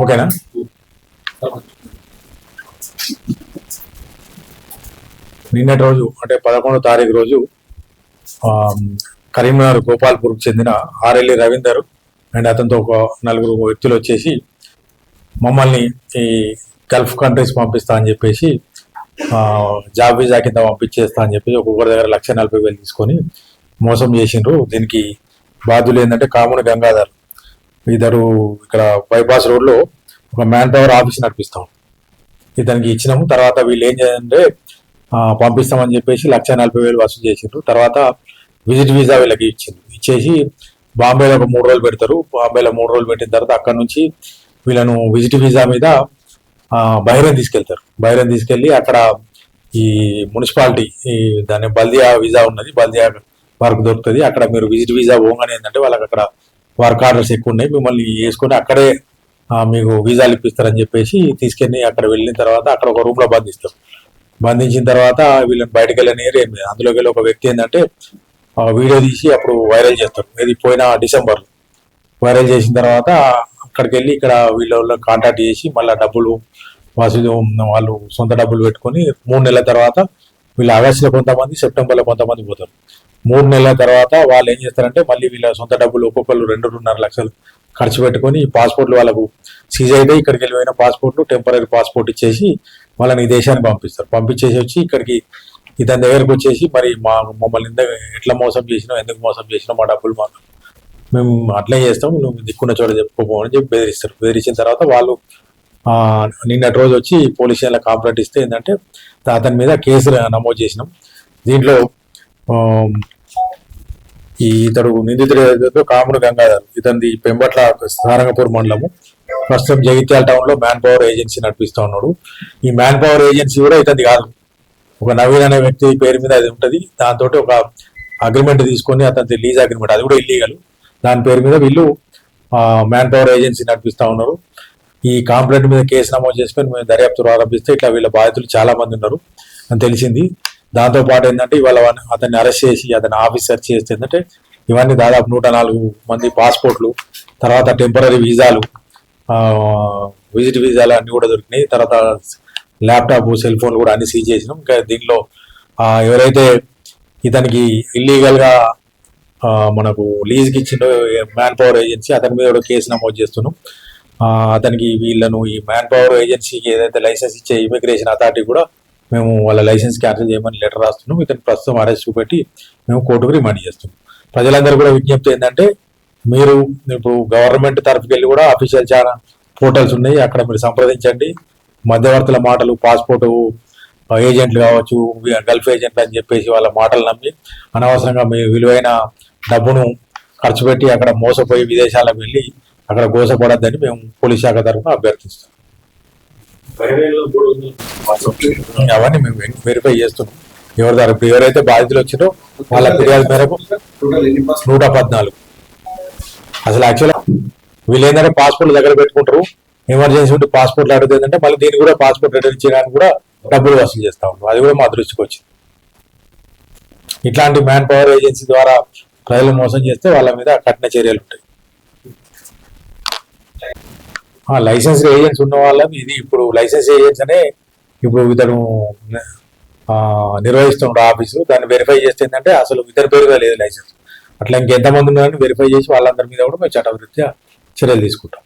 ఓకేనా? నిన్నటి రోజు అంటే పదకొండో తారీఖు రోజు కరీంనగర్ గోపాల్పూర్కు చెందిన ఆర్ఎల్ఈ రవీందర్ అండ్ అతనితో ఒక నలుగురు వ్యక్తులు వచ్చేసి మమ్మల్ని ఈ గల్ఫ్ కంట్రీస్ పంపిస్తా అని చెప్పేసి జాబ్ వీజా కింద పంపించేస్తా అని చెప్పి ఒక్కొక్కరి దగ్గర లక్ష నలభై వేలు తీసుకొని మోసం చేసిండ్రు. దీనికి బాధ్యులు ఏంటంటే కాముని గంగాధర్. ఇద్దరు ఇక్కడ బైపాస్ రోడ్లో ఒక మ్యాన్ పవర్ ఆఫీస్ నడిపిస్తాం. ఇతనికి ఇచ్చినాము. తర్వాత వీళ్ళు ఏం చేయాలంటే పంపిస్తామని చెప్పేసి లక్ష నలభై వేలు వసూలు చేసిండ్రు. తర్వాత విజిట్ వీసా వీళ్ళకి ఇచ్చింది ఇచ్చేసి బాంబేలో ఒక మూడు రోజులు పెడతారు. బాంబేలో మూడు రోజులు పెట్టిన తర్వాత అక్కడ నుంచి వీళ్ళను విజిట్ వీసా మీద బైరం తీసుకెళ్తారు. బహ్రెయిన్ తీసుకెళ్ళి అక్కడ ఈ మున్సిపాలిటీ ఈ దాని బల్దియా వీసా ఉన్నది బల్దియా వర్క్ దొరుకుతుంది. అక్కడ మీరు విజిట్ వీసా పోగానే ఏంటంటే వాళ్ళకి అక్కడ వర్క్ ఆర్డర్స్ ఎక్కువ ఉన్నాయి. మిమ్మల్ని వేసుకొని అక్కడే మీకు వీసాలు ఇప్పిస్తారని చెప్పేసి తీసుకెళ్ళి అక్కడ వెళ్ళిన తర్వాత అక్కడ ఒక రూమ్లో బంధిస్తారు. బంధించిన తర్వాత వీళ్ళని బయటకు వెళ్ళనియరు ఏం లేదు. అందులోకి వెళ్ళి ఒక వ్యక్తి ఏంటంటే వీడియో తీసి అప్పుడు వైరల్ చేస్తారు. ఇది పోయిన డిసెంబర్ వైరల్ చేసిన తర్వాత అక్కడికి వెళ్ళి ఇక్కడ వీళ్ళ కాంటాక్ట్ చేసి మళ్ళీ డబ్బులు వసూలు వాళ్ళు సొంత డబ్బులు పెట్టుకొని మూడు నెలల తర్వాత వీళ్ళు ఆగస్టులో కొంతమంది సెప్టెంబర్లో కొంతమంది పోతారు. మూడు నెలల తర్వాత వాళ్ళు ఏం చేస్తారంటే మళ్ళీ వీళ్ళ సొంత డబ్బులు ఒక్కొక్కరు రెండున్నర లక్షలు ఖర్చు పెట్టుకొని పాస్పోర్ట్లు వాళ్ళకు సీజ్ అయితే ఇక్కడికి వెళ్ళిపోయిన పాస్పోర్ట్లు టెంపరీ పాస్పోర్ట్ ఇచ్చేసి వాళ్ళని ఈ దేశానికి పంపిస్తారు. పంపించేసి వచ్చి ఇక్కడికి ఇతని దగ్గరకు వచ్చేసి మరి మా మమ్మల్ని ఇంత ఎట్లా మోసం చేసినావు ఎందుకు మోసం చేసినా మా డబ్బులు మాకు మేము అట్లే చేస్తాం నువ్వు దిక్కున్న చోట చెప్పుకోపో అని చెప్పి బెదిరిస్తారు. బెదిరించిన తర్వాత వాళ్ళు నిన్నటి రోజు వచ్చి పోలీస్ స్టేషన్లో కాంప్లైంట్ ఇస్తే ఏంటంటే అతని మీద కేసు నమోదు చేసినాం. దీంట్లో ఈ ఇతడు నిందితుడు కాముడు గంగాధర్ ఇతనిది పెంబట్ల సారంగపూర్ మండలము. ప్రస్తుతం జగిత్యాల టౌన్లో మ్యాన్ పవర్ ఏజెన్సీ నడిపిస్తూ ఉన్నాడు. ఈ మ్యాన్ పవర్ ఏజెన్సీ కూడా ఇతనిది కాదు. ఒక నవీన్ అనే వ్యక్తి పేరు మీద అది ఉంటుంది. దాంతో ఒక అగ్రిమెంట్ తీసుకొని అతని లీజ్ అగ్రిమెంట్ అది కూడా ఇల్లీగల్ దాని పేరు మీద వీళ్ళు మ్యాన్ పవర్ ఏజెన్సీ నడిపిస్తూ ఉన్నారు. ఈ కాంప్లైంట్ మీద కేసు నమోదు చేసుకొని మేము దర్యాప్తు ప్రారంభిస్తే ఇట్లా వీళ్ళ బాధితులు చాలా మంది ఉన్నారు అని తెలిసింది. దాంతో పాటు ఏంటంటే ఇవాళ అతన్ని అరెస్ట్ చేసి అతని ఆఫీస్ సెర్చ్ చేస్తే ఏంటంటే ఇవన్నీ దాదాపు నూట నాలుగు మంది పాస్పోర్ట్లు తర్వాత టెంపరీ వీసాలు విజిట్ వీసాలు అన్ని కూడా దొరికినాయి. తర్వాత ల్యాప్టాప్ సెల్ ఫోన్లు కూడా అన్ని సీజ్ చేసినాం. ఇంకా దీనిలో ఎవరైతే ఇతనికి ఇల్లీగల్గా మనకు లీజ్కి ఇచ్చిన మ్యాన్ పవర్ ఏజెన్సీ అతని మీద కూడా కేసు నమోదు చేస్తున్నాం. అతనికి వీళ్ళను ఈ మ్యాన్ పవర్ ఏజెన్సీకి ఏదైతే లైసెన్స్ ఇచ్చే ఇమిగ్రేషన్ అథారిటీ కూడా మేము వాళ్ళ లైసెన్స్ క్యాన్సిల్ చేయమని లెటర్ రాస్తున్నాం. ఇతను ప్రస్తుతం అరెస్ట్ చూపెట్టి మేము కోర్టుకు రిమాండ్ చేస్తున్నాం. ప్రజలందరూ కూడా విజ్ఞప్తి ఏంటంటే మీరు ఇప్పుడు గవర్నమెంట్ తరఫుకి వెళ్ళి కూడా అఫీషియల్ చాలా పోర్టల్స్ ఉన్నాయి. అక్కడ మీరు సంప్రదించండి. మధ్యవర్తుల మాటలు పాస్పోర్టు ఏజెంట్లు కావచ్చు గల్ఫ్ ఏజెంట్లు అని చెప్పేసి వాళ్ళ మాటలు నమ్మి అనవసరంగా మీ విలువైన డబ్బును ఖర్చు పెట్టి అక్కడ మోసపోయి విదేశాలకు వెళ్ళి అక్కడ గోసపడద్దని మేము పోలీస్ శాఖ తరఫున అభ్యర్థిస్తాం. అవన్నీ మేము వెరిఫై చేస్తున్నాం. ఎవరి ఇప్పుడు ఎవరైతే బాధితులు వచ్చిరో వాళ్ళ ఫిర్యాదు మేరకు నూట పద్నాలుగు. అసలు యాక్చువల్ వీళ్ళు ఏంటంటే పాస్పోర్ట్ దగ్గర పెట్టుకుంటారు. ఎమర్జెన్సీ ఉంటే పాస్పోర్ట్లు అడిగితే ఏంటంటే మళ్ళీ దీనికి కూడా పాస్పోర్ట్ రిటర్న్ చేయడానికి కూడా డబ్బులు వసూలు చేస్తా ఉంటాం అది కూడా మా దృష్టికి వచ్చింది. ఇట్లాంటి మ్యాన్ పవర్ ఏజెన్సీ ద్వారా ప్రజలు మోసం చేస్తే వాళ్ళ మీద కఠిన చర్యలు ఉంటాయి. లైసెన్స్ ఏజెంట్స్ ఉన్న వాళ్ళని ఇది ఇప్పుడు లైసెన్స్ ఏజెంట్స్ అనే ఇప్పుడు ఇతను ఆ, నిర్వహిస్తున్నాడు ఆఫీసు దాన్ని వెరిఫై చేస్తే ఏంటంటే అసలు ఇద్దరు పేరుగా లేదు లైసెన్స్. అట్లా ఇంకెంతమంది ఉన్నారని వెరిఫై చేసి వాళ్ళందరి మీద కూడా మేము చట్టవృత్యా చర్యలు తీసుకుంటాం.